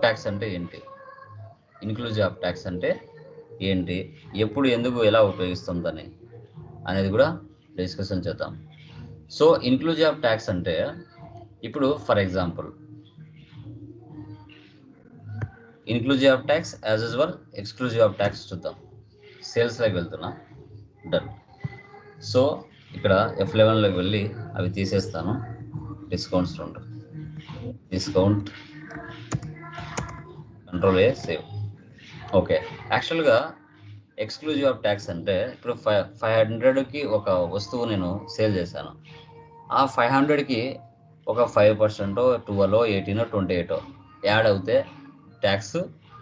Tax అంటే ఏంటి? Inclusive of tax అంటే ఏంటి? ఎప్పుడు ఎందుకు ఎలా ఉపయోగిస్తుందని అనేది కూడా డిస్కషన్ చేద్దాం. సో ఇన్క్లూజివ్ ఆఫ్ ట్యాక్స్ అంటే ఇప్పుడు for example inclusive of tax as usual exclusive of tax చూద్దాం. సేల్స్లోకి వెళ్తున్నా డన్ సో ఇక్కడ ఎఫ్ లెవెన్లోకి వెళ్ళి అవి తీసేస్తాను. డిస్కౌంట్స్ రెండు discount control A save okay యాక్చువల్గా ఎక్స్క్లూజివ్ ఆఫ్ ట్యాక్స్ అంటే ఇప్పుడు ఫైవ్ ఫైవ్ హండ్రెడ్కి ఒక వస్తువు నేను సేల్ చేశాను. ఆ ఫైవ్ హండ్రెడ్కి ఒక ఫైవ్ పర్సెంటో ట్వెల్వ్ ఎయిటీన్ ట్వంటీ ఎయిటో యాడ్ అవుతే ట్యాక్స్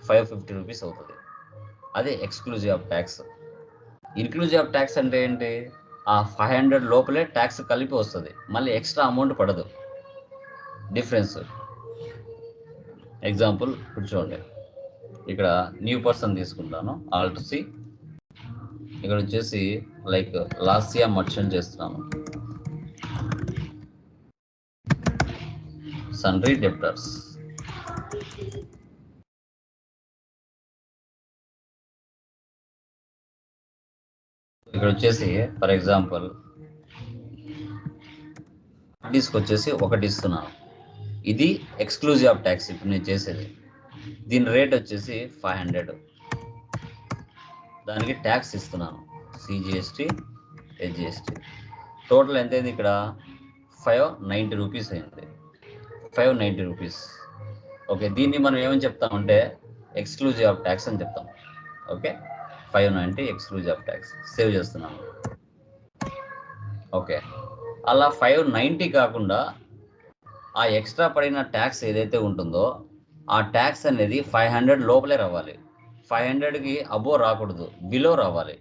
ఫైవ్ ఫిఫ్టీ రూపీస్ అవుతుంది. అదే exclusive of tax inclusive of tax అంటే ఏంటి? ఆ ఫైవ్ హండ్రెడ్ లోపలే ట్యాక్స్ కలిపి వస్తుంది. మళ్ళీ ఎక్స్ట్రా అమౌంట్ పడదు. డిఫరెన్స్ ఎగ్జాంపుల్ ఇప్పుడు చూడండి. ఇక్కడ న్యూ పర్సన్ తీసుకుంటాను. ఆల్ట్ సి ఇక్కడ వచ్చేసి లైక్ లాసియా మర్చెంట్ చేస్తున్నాను. సన్రీ డెప్టర్స్ ఇక్కడ వచ్చేసి ఫర్ ఎగ్జాంపుల్ డిస్క్ వచ్చేసి ఒకటి ఇస్తున్నాను. ఇది ఎక్స్క్లూజివ్ ఆఫ్ ట్యాక్స్ ఇప్పుడు నేను చేసేది. దీని రేట్ వచ్చేసి ఫైవ్ హండ్రెడ్. దానికి ట్యాక్స్ ఇస్తున్నాను సిజిఎస్టి హెచ్జిఎస్టి టోటల్ ఎంత అయింది ఇక్కడ? ఫైవ్ నైంటీ రూపీస్ అయింది. Five ninety rupees. ఓకే దీన్ని మనం ఏమని చెప్తామంటే ఎక్స్క్లూజివ్ ఆఫ్ ట్యాక్స్ అని చెప్తాం. Okay five ninety exclusive of tax. Save చేస్తున్నాను. ఓకే అలా ఫైవ్ నైంటీ కాకుండా ఆ ఎక్స్ట్రా పడిన ట్యాక్స్ ఏదైతే ఉంటుందో ఆ ట్యాక్స్ అనేది ఫైవ్ హండ్రెడ్ లోపలే రావాలి. ఫైవ్ హండ్రెడ్కి అబో రాకూడదు బిలో రావాలి.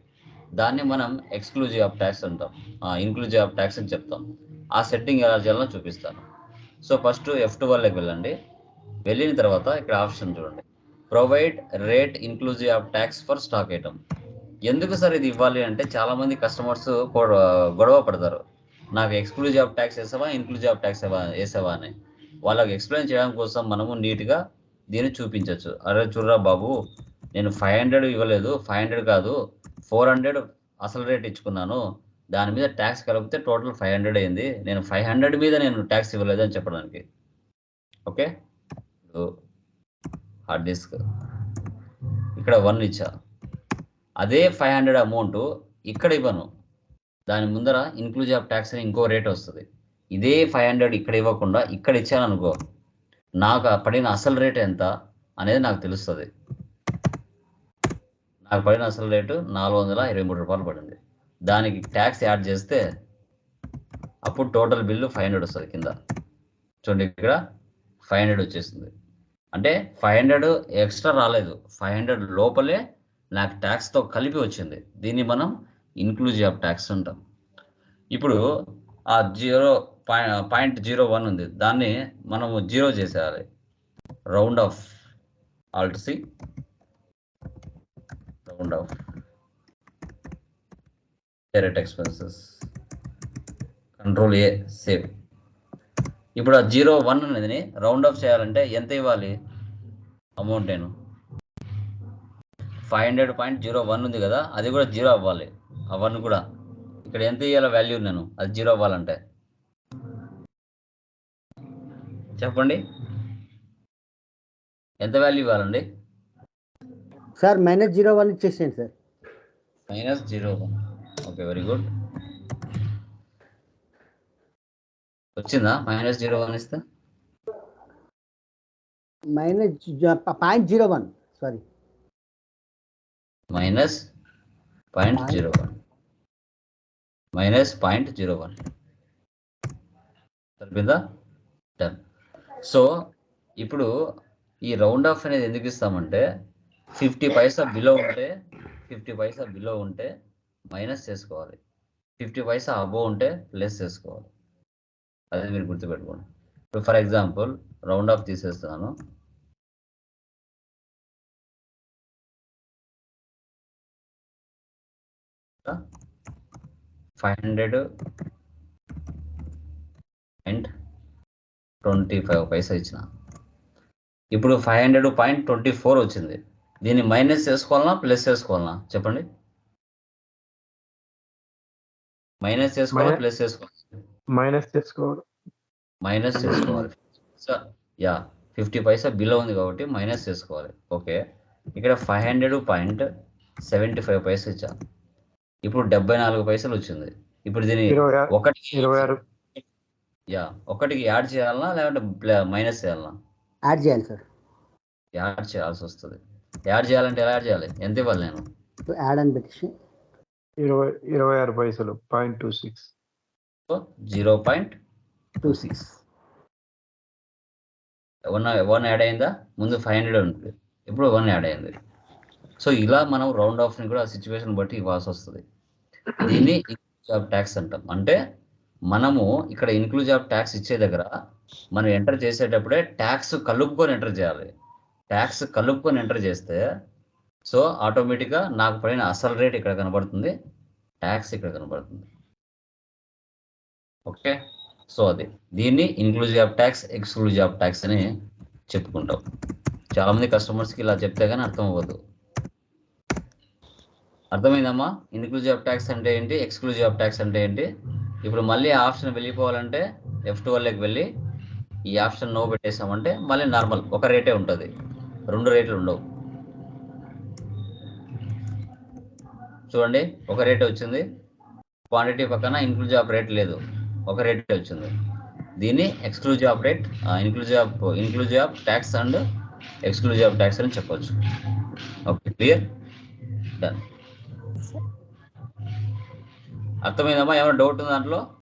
దాన్ని మనం ఎక్స్క్లూజివ్ ఆఫ్ ట్యాక్స్ అంటాం. ఇన్క్లూజివ్ ఆఫ్ ట్యాక్స్ అని చెప్తాం. ఆ సెట్టింగ్ ఎలా చేయాలో చూపిస్తాను. సో ఫస్ట్ ఎఫ్ టు వాళ్ళకి వెళ్ళండి. వెళ్ళిన తర్వాత ఇక్కడ ఆప్షన్ చూడండి. Provide rate inclusive of tax for stock item ఎందుకు సార్ ఇది ఇవ్వాలి అంటే చాలామంది కస్టమర్స్ గొడవ పడతారు. నాకు ఎక్స్క్లూజివ్ ఆఫ్ ట్యాక్స్ వేసావా ఇన్క్లూజివ్ ఆఫ్ ట్యాక్స్ వేసావా అని. వాళ్ళకి ఎక్స్ప్లెయిన్ చేయడం కోసం మనము నీట్గా దీన్ని చూపించవచ్చు అరే చూడరా బాబు నేను ఫైవ్ హండ్రెడ్ ఇవ్వలేదు. ఫైవ్ హండ్రెడ్ కాదు ఫోర్ హండ్రెడ్ అసలు రేట్ ఇచ్చుకున్నాను. దాని మీద ట్యాక్స్ కలిపితే టోటల్ ఫైవ్ హండ్రెడ్ అయింది. నేను ఫైవ్ హండ్రెడ్ మీద నేను ట్యాక్స్ ఇవ్వలేదు అని చెప్పడానికి. ఓకే హార్డ్ డిస్క్ ఇక్కడ వన్ ఇచ్చా. అదే ఫైవ్ హండ్రెడ్ అమౌంట్ ఇక్కడ ఇవ్వను. దాని ముందర ఇన్క్లూజివ్ ఆఫ్ ట్యాక్స్ అని ఇంకో రేట్ వస్తుంది. ఇదే ఫైవ్ హండ్రెడ్ ఇక్కడ ఇవ్వకుండా ఇక్కడ ఇచ్చాను అనుకో నాకు పడిన అసలు రేట్ ఎంత అనేది నాకు తెలుస్తుంది. నాకు పడిన అసలు రేటు నాలుగు వందల ఇరవై మూడు రూపాయలు పడింది. దానికి ట్యాక్స్ యాడ్ చేస్తే అప్పుడు టోటల్ బిల్లు ఫైవ్ హండ్రెడ్ వస్తుంది కింద. చూడండి ఇక్కడ ఫైవ్ హండ్రెడ్ వచ్చేసింది. అంటే ఫైవ్ హండ్రెడ్ ఎక్స్ట్రా రాలేదు. ఫైవ్ హండ్రెడ్ లోపలే నాకు ట్యాక్స్తో కలిపి వచ్చింది. దీన్ని మనం ఇన్క్లూజివ్ ఆఫ్ ట్యాక్స్ అంటాం. ఇప్పుడు ఆ జీరో పాయింట్ జీరో వన్ ఉంది. దాన్ని మనము జీరో చేసేయాలి. Round off alt C. Round off direct expenses. Control A save. ఇప్పుడు ఆ జీరో వన్ అనేది రౌండ్ ఆఫ్ చేయాలంటే ఎంత ఇవ్వాలి? అమౌంట్ నేను. Five hundred point zero one ఉంది కదా అది కూడా జీరో అవ్వాలి. ఆ వన్ కూడా. ఇక్కడ ఎంత ఇవ్వాలి వాల్యూ నేను అది జీరో అవ్వాలంటే. చెప్పండి. ఎంత వాల్యూ ఇవ్వాలండి? సార్ మైనస్ జీరో వన్ ఇచ్చేసేయండి sir. Minus zero one okay very good వచ్చిందా? మైనస్ జీరో వన్ ఇస్తే? Minus point zero one sorry minus point zero one minus point zero one సరిపోయిందా డన్ సో ఇప్పుడు ఈ రౌండ్ ఆఫ్ అనేది ఎందుకు ఇస్తామంటే fifty paisa below ఉంటే ఫిఫ్టీ పైసా బిలో ఉంటే మైనస్ చేసుకోవాలి. ఫిఫ్టీ పైసా అబోవ్ ఉంటే ప్లస్ చేసుకోవాలి. అది మీరు గుర్తుపెట్టుకోండి. ఇప్పుడు ఫర్ ఎగ్జాంపుల్ రౌండ్ ఆఫ్ తీసేస్తున్నాను five hundred and twenty five paisa ఇచ్చిన. ఇప్పుడు five hundred point twenty four వచ్చింది. దీన్ని మైనస్ చేసుకోవాలనా ప్లస్ చేసుకోవాలనా? చెప్పండి. మైనస్ చేసుకోవాలా ప్లస్ చేసుకోవాలి? మైనస్ చేసుకోవాలి. మైనస్ చేసుకోవాలి. యా ఫిఫ్టీ పైసా బిలో ఉంది కాబట్టి మైనస్ చేసుకోవాలి. ఓకే. ఇక్కడ five hundred point seventy five paisa ఇచ్చా. ఇప్పుడు డెబ్బై నాలుగు పైసలు వచ్చింది. ఇప్పుడు ఆరు ఒకటికి ఇరవై ఆరు. యా ఒకటికి యాడ్ చేయాలనా లేదంటే మైనస్ చేయాలనా? యాడ్ చేయాలి సార్. యాడ్ చేయాల్సి వస్తుంది. యాడ్ చేయాలంటే ఎలా యాడ్ చేయాలి? ఎంత ఇవ్వాలి నేను? సో యాడ్ అని పెట్టేసి ఇరవై ఇరవై ఆరు పైసలు point two six. Zero point two six. One one add అయిందా? ముందు ఫైవ్ హండ్రెడ్ ఉంటుంది ఇప్పుడు వన్ యాడ్ అయింది. సో ఇలా మనం రౌండ్ ఆఫ్ని కూడా సిచ్యువేషన్ బట్టి ఇవ్వాల్సి వస్తుంది. దీన్ని ట్యాక్స్ అంటాం. అంటే మనము ఇక్కడ ఇన్క్లూజ్ ఆఫ్ ట్యాక్స్ ఇచ్చే దగ్గర మనం ఎంటర్ చేసేటప్పుడే ట్యాక్స్ కలుపుకొని ఎంటర్ చేయాలి. ట్యాక్స్ కలుపుకొని ఎంటర్ చేస్తే సో ఆటోమేటిక్గా నాకు పడిన అసలు రేట్ ఇక్కడ కనబడుతుంది. ట్యాక్స్ ఇక్కడ కనబడుతుంది. ఓకే సో అది. దీన్ని inclusive of tax exclusive of tax అని చెప్పుకుంటాం. చాలామంది కస్టమర్స్కి ఇలా చెప్తే కానీ అర్థం అవ్వదు. అర్థమైందమ్మా? ఇన్క్లూజివ్ ఆఫ్ ట్యాక్స్ అంటే ఏంటి? ఎక్స్క్లూజివ్ ఆఫ్ ట్యాక్స్ అంటే ఏంటి? ఇప్పుడు మళ్ళీ ఆప్షన్ వెళ్ళిపోవాలంటే ఎఫ్ టూ వెళ్ళి ఈ ఆప్షన్ నో పెట్టేసామంటే మళ్ళీ నార్మల్ ఒక రేటే ఉంటుంది. రెండు రేట్లు ఉండవు. చూడండి ఒక రేట్ వచ్చింది. క్వాంటిటీ పక్కన ఇంక్లూజ్ ఆఫ్ రేట్ లేదు. ఒక రేటే వచ్చింది. దీన్ని exclusive of rate inclusive of inclusive of tax and exclusive of tax అని చెప్పవచ్చు ఓకే క్లియర్ డన్ అర్థమైందమ్మా? ఏమైనా డౌట్ ఉంది దాంట్లో?